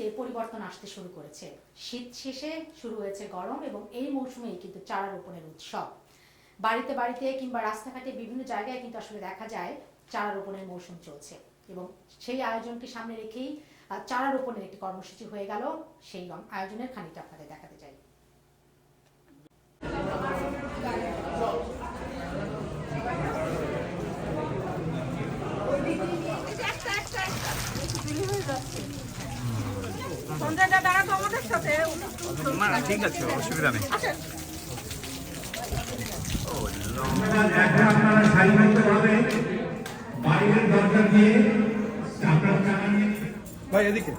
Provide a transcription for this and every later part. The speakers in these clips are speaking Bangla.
ঋতুতে পরিবর্তন আসতে শুরু করেছে। শীত শেষে শুরু হয়েছে গরম এবং এই মৌসুমেই কিন্তু চারা রোপণের উৎসব। বাড়িতে বাড়িতে কিংবা রাস্তাঘাটে বিভিন্ন জায়গায় কিন্তু আসলে দেখা যায় চারা রোপণের মৌসুম চলছে এবং সেই আয়োজনকে সামনে রেখেই চারা রোপণের একটি কর্মসূচি হয়ে গেল। সেই আয়োজনের খানিকটা আপনাদের দেখাতে চাই। না ঠিক আছে অসুবিধা নেই আপনারা সারিবদ্ধভাবে বাইরের দরজা দিয়ে আপনারা চারা নিয়ে ভাই এদিকে।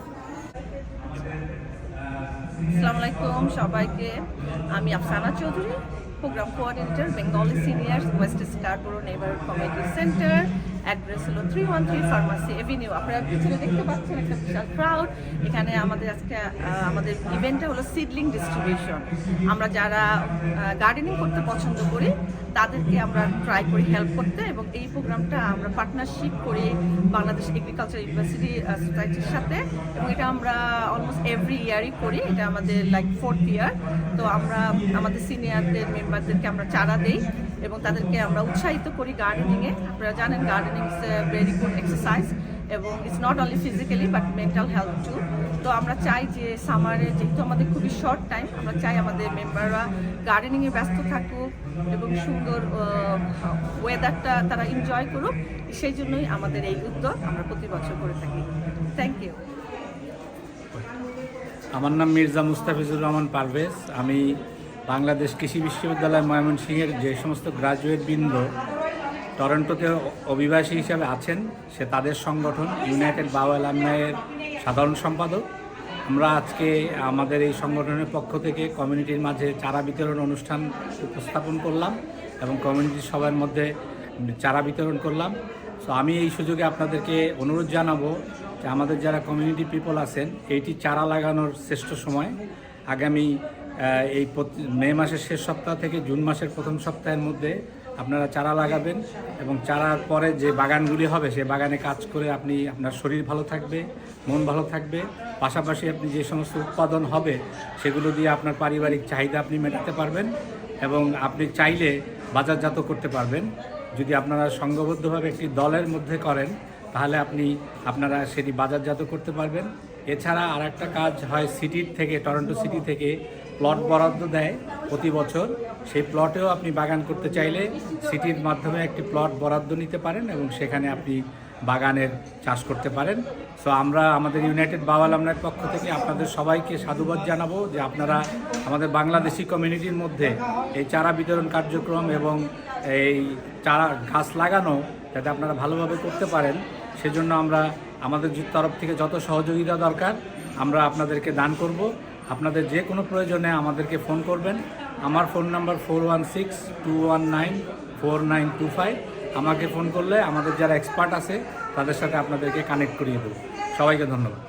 আসসালামু আলাইকুম সবাইকে। আমি Afsana Chowdhury programme coordinator Bengali senior West Scarborough neighbour community centre address হলো three one three pharmacy avenue আপনারা পিছনে দেখতে পাচ্ছেন একটা বিশাল ক্রাউড এখানে আমাদের আজকে আমাদের ইভেন্টটা হলো সিডলিং ডিস্ট্রিবিউশন আমরা যারা গার্ডেনিং করতে পছন্দ করি তাদেরকে আমরা ট্রাই করি হেল্প করতে এবং এই প্রোগ্রামটা আমরা পার্টনারশিপ করি বাংলাদেশ এগ্রিকালচার ইউনিভার্সিটি সোসাইটির সাথে এবং এটা আমরা অলমোস্ট এভরি ইয়ারই করি। এটা আমাদের লাইক ফোর্থ ইয়ার তো আমরা আমাদের সিনিয়রদের মেম্বারদেরকে আমরা চারা দেই এবং তাদেরকে আমরা উৎসাহিত করি গার্ডেনিংয়ে আপনারা জানেন gardening is very good exercise এবং it's not only physically but mental health too তো আমরা চাই যে সামারে যেহেতু আমাদের খুবই শর্ট টাইম আমরা চাই আমাদের মেম্বাররা গার্ডেনিংয়ে ব্যস্ত থাকুক এবং সুন্দর ওয়েদারটা তারা এনজয় করুক। সেই জন্যই আমাদের এই উদ্যোগ আমরা প্রতি বছর করে থাকি। থ্যাংক ইউ আমার নাম মির্জা মুস্তাফিজুর রহমান পারভেজ। আমি বাংলাদেশ কৃষি বিশ্ববিদ্যালয় ময়মনসিংহের যে সমস্ত গ্রাজুয়েট বৃন্দ টরন্টোতে অভিবাসী হিসাবে আছেন, সে তাদের সংগঠন ইউনাইটেড বাওয়াল আমনায়ের সাধারণ সম্পাদক। আমরা আজকে আমাদের এই সংগঠনের পক্ষ থেকে কমিউনিটির মাঝে চারা বিতরণ অনুষ্ঠান উপস্থাপন করলাম এবং কমিউনিটির সবার মধ্যে চারা বিতরণ করলাম। সো আমি এই সুযোগে আপনাদেরকে অনুরোধ জানাব যে আমাদের যারা কমিউনিটি পিপল আছেন, এইটি চারা লাগানোর শ্রেষ্ঠ সময়। আগামী এই মে মাসের শেষ সপ্তাহ থেকে জুন মাসের প্রথম সপ্তাহের মধ্যে আপনারা চারা লাগাবেন এবং চারার পরে যে বাগানগুলি হবে, সে বাগানে কাজ করে আপনি আপনার শরীর ভালো থাকবে, মন ভালো থাকবে। পাশাপাশি আপনি যে সমস্ত উৎপাদন হবে, সেগুলো দিয়ে আপনার পারিবারিক চাহিদা আপনি মেটাতে পারবেন এবং আপনি চাইলে বাজারজাত করতে পারবেন। যদি আপনারা সংঘবদ্ধভাবে একটি দলের মধ্যে করেন, তাহলে আপনি আপনারা সেটি বাজারজাত করতে পারবেন। এছাড়া আর একটা কাজ হয় সিটির থেকে টরন্টো সিটি থেকে প্লট বরাদ্দ দেয় প্রতি বছর। সেই প্লটেও আপনি বাগান করতে চাইলে সিটির মাধ্যমে একটি প্লট বরাদ্দ নিতে পারেন এবং সেখানে আপনি বাগানের চাষ করতে পারেন। সো আমরা আমাদের ইউনাইটেড বাওয়াল আমনার পক্ষ থেকে আপনাদের সবাইকে সাধুবাদ জানাব যে আপনারা আমাদের বাংলাদেশি কমিউনিটির মধ্যে এই চারা বিতরণ কার্যক্রম এবং এই চারা গাছ লাগানো যাতে আপনারা ভালোভাবে করতে পারেন। সেজন্য আমরা আমাদের তরফ থেকে যত সহযোগিতা দরকার, আমরা আপনাদেরকে দান করব। আপনাদের যে কোনো প্রয়োজনে আমাদেরকে ফোন করবেন। আমার phone number four one six two one nine four nine two five. আমাকে ফোন করলে আমাদের যারা এক্সপার্ট আছে, তাদের সাথে আপনাদেরকে কানেক্ট করিয়ে দেবো। সবাইকে ধন্যবাদ।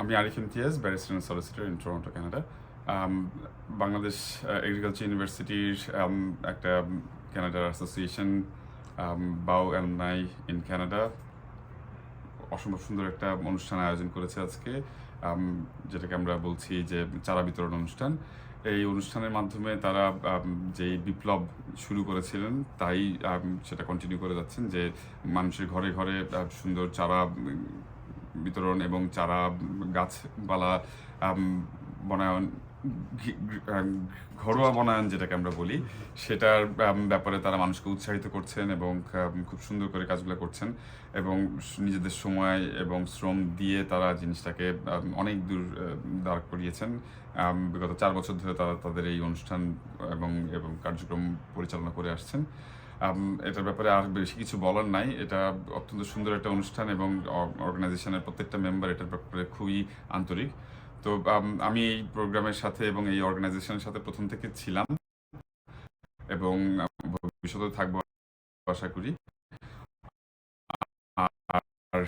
আমি Arif Imtiaz, barrister and solicitor in Toronto, Canada. Bangladesh agriculture ইউনিভার্সিটির একটা কানাডার অ্যাসোসিয়েশন বাউ অ্যালমনাই ইন কানাডা অসম্ভব সুন্দর একটা অনুষ্ঠান আয়োজন করেছে আজকে। যেটাকে আমরা বলছি যে চারা বিতরণ অনুষ্ঠান। এই অনুষ্ঠানের মাধ্যমে তারা যেই বিপ্লব শুরু করেছিলেন, তাই সেটা কন্টিনিউ করে যাচ্ছেন যে মানুষের ঘরে ঘরে সুন্দর চারা বিতরণ এবং চারা গাছপালা বনায়ন ঘরোয়া বনায়ন যেটাকে আমরা বলি, সেটার ব্যাপারে তারা মানুষকে উৎসাহিত করছেন এবং খুব সুন্দর করে কাজগুলো করছেন এবং নিজেদের সময় এবং শ্রম দিয়ে তারা জিনিসটাকে অনেক দূর দাঁড় করিয়েছেন। বিগত চার বছর ধরে তারা তাদের এই অনুষ্ঠান এবং এবং কার্যক্রম পরিচালনা করে আসছেন। এটার ব্যাপারে আর বেশি কিছু বলার নাই। এটা অত্যন্ত সুন্দর একটা অনুষ্ঠান এবং অর্গানাইজেশনের প্রত্যেকটা মেম্বার এটার ব্যাপারে খুবই আন্তরিক। তো, আমি এই প্রোগ্রামের সাথে এবং এই অর্গানাইজেশনের সাথে প্রথম থেকে ছিলাম এবং ভবিষ্যতে থাকব আশা করি। আর